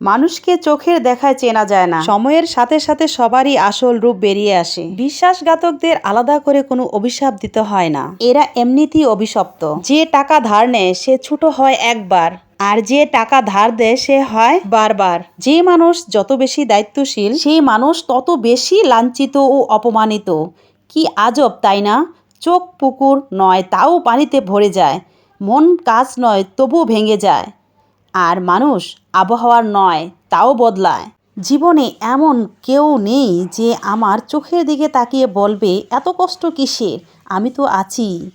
মানুষকে চোখের দেখায় চেনা যায় না। সময়ের সাথে সাথে সবারই আসল রূপ বেরিয়ে আসে। বিশ্বাসঘাতকদের আলাদা করে কোনো অভিশাপ দিতে হয় না। এরা এমনিতেই অভিশপ্ত। যে টাকা ধার নেয়, সে ছোট হয় একবার। আর যে টাকা ধার দেয়, সে হয় বারবার। যে মানুষ যত বেশি দায়িত্বশীল সেই মানুষ তত বেশি লাঞ্ছিত ও অপমানিত। কি আজব, তাই না? চোখ পুকুর নয়, তাও পানিতে ভরে যায়। মন কাজ নয় তবু ভেঙে যায়। আর মানুষ আবহাওয়ার নয়, তাও বদলায়। জীবনে এমন কেউ নেই যে আমার চোখের দিকে তাকিয়ে বলবে, এত কষ্ট কিসের? আমি তো আছি।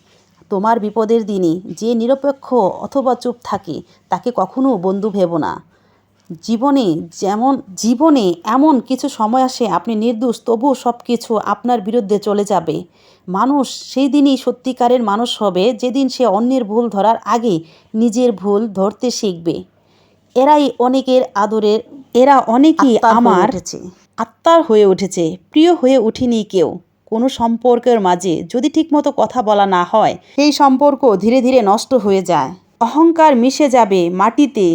তোমার বিপদের দিনে যে নিরপেক্ষ অথবা চুপ থাকে, তাকে কখনো বন্ধু ভেবো না। জীবনে যেমন, জীবনে এমন কিছু সময় আসে, আপনি নির্দোষ, তবুও সব কিছু আপনার বিরুদ্ধে চলে যাবে। মানুষ সেই দিনই সত্যিকারের মানুষ হবে, যেদিন সে অন্যের ভুল ধরার আগে নিজের ভুল ধরতে শিখবে। এরাই অনেকের আদরের এরা অনেকেই আমার আত্মার হয়ে উঠেছে প্রিয় হয়ে উঠিনি কেউ। কোনো সম্পর্কের মাঝে যদি ঠিকমতো কথা বলা না হয় সেই সম্পর্ক ধীরে ধীরে নষ্ট হয়ে যায়। অহংকার মিশে যাবে মাটিতে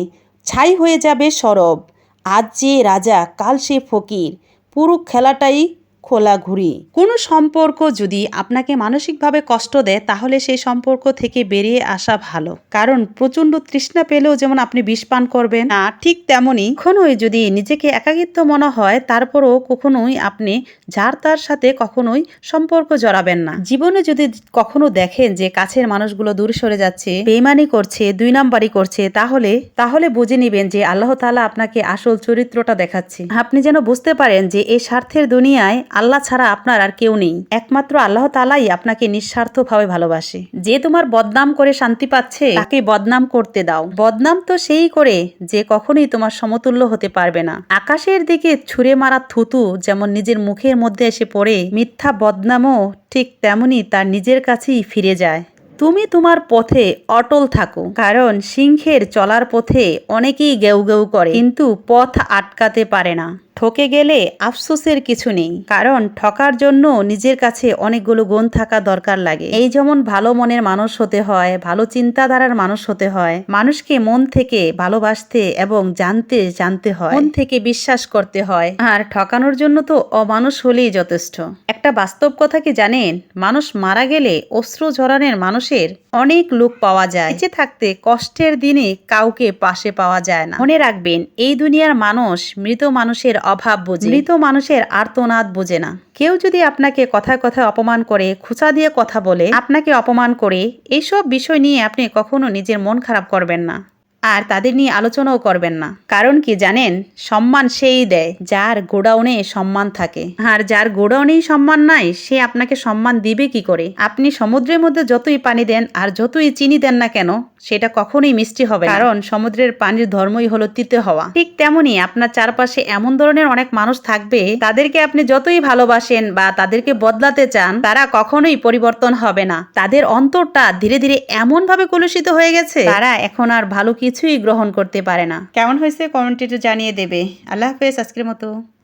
ছাই হয়ে যাবে সরব। আজ যে রাজা কাল সে ফকির। পুরো খেলাটাই খোলা ঘুরি কোনো সম্পর্ক যদি আপনাকে মানসিকভাবে কষ্ট দেয়, তাহলে সেই সম্পর্ক থেকে বেরিয়ে আসা ভালো। কারণ প্রচণ্ড তৃষ্ণা পেলেও যেমন আপনি বিষ পান করবেন, না, ঠিক তেমনই কখনোই যদি নিজেকে একাকিত্ব মনে হয়, তারপরও কখনোই আপনি যার তার সাথে কখনোই সম্পর্ক জড়াবেন না। জীবনে যদি কখনো দেখেন যে কাছের মানুষগুলো দূরে সরে যাচ্ছে, বেইমানি করছে, দুই নাম্বারই করছে, তাহলে তাহলে বুঝে নিবেন যে আল্লাহ তাআলা আপনাকে আসল চরিত্রটা দেখাচ্ছে। আপনি যেন বুঝতে পারেন যে এই স্বার্থের দুনিয়ায় আল্লাহ ছাড়া আপনার আর কেউ নেই। একমাত্র আল্লাহ তালাই আপনাকে নিঃস্বার্থভাবে ভালোবাসে। যে তোমার বদনাম করে শান্তি পাচ্ছে, তাকে বদনাম করতে দাও। বদনাম তো সেই করে যে কখনোই তোমার সমতুল্য হতে পারবে না। আকাশের দিকে ছুঁড়ে মারা থুতু যেমন নিজের মুখের মধ্যে এসে পড়ে, মিথ্যা বদনামও ঠিক তেমনি তার নিজের কাছেই ফিরে যায়। তুমি তোমার পথে অটল থাকো। কারণ সিংহের চলার পথে অনেকেই গেউ গেউ করে, কিন্তু পথ আটকাতে পারে না। ঠকে গেলে আফসোসের কিছু নেই। কারণ ঠকার জন্য নিজের কাছে অনেকগুলো গুণ থাকা দরকার লাগে। এই যেমন ভালো মনের মানুষ হতে হয়, ভালো চিন্তাধারার মানুষ হতে হয়, মানুষকে মন থেকে ভালোবাসতে এবং জানতে জানতে হয়, মন থেকে বিশ্বাস করতে হয়। আর ঠকানোর জন্য তো অমানুষ হলেই যথেষ্ট। একটা বাস্তব কথা কি জানেন? মানুষ মারা গেলে অস্ত্র ঝরানের মানুষের অনেক লোক পাওয়া যায়। বেঁচে থাকতে কষ্টের দিনে কাউকে পাশে পাওয়া যায় না। মনে রাখবেন, এই দুনিয়ার মানুষ মৃত মানুষের অভাব বোঝে। মৃত মানুষের আর্তনাদ বোঝে না। কেউ যদি আপনাকে কথায় কথায় অপমান করে, খোঁচা দিয়ে কথা বলে, আপনাকে অপমান করে এইসব বিষয় নিয়ে আপনি কখনো নিজের মন খারাপ করবেন না। আর তাদের নিয়ে আলোচনাও করবেন না। কারণ কি জানেন? সম্মান সেই দেয়, যার গোডাউনে সম্মান থাকে। আর যার গোডাউনেই সম্মান নাই, সে আপনাকে সম্মান দিবে কি করে? আপনি সমুদ্রের মধ্যে যতই পানি দেন আর যতই চিনি দেন না কেন, সেটা কখনোই মিষ্টি হবে কারণ সমুদ্রের পানির ধর্মই হলো তিতে হওয়া। ঠিক তেমনি আপনার চারপাশে এমন ধরনের অনেক মানুষ থাকবে, তাদেরকে আপনি যতই ভালোবাসেন বা তাদেরকে বদলাতে চান, তারা কখনোই পরিবর্তন হবে না। তাদের অন্তরটা ধীরে ধীরে এমন ভাবে কলুষিত হয়ে গেছে, তারা এখন আর ভালো কিছুই গ্রহণ করতে পারে না। কেমন হয়েছে কমেন্টে জানিয়ে দেবে। আল্লাহ হাফেজ আজকের মতো।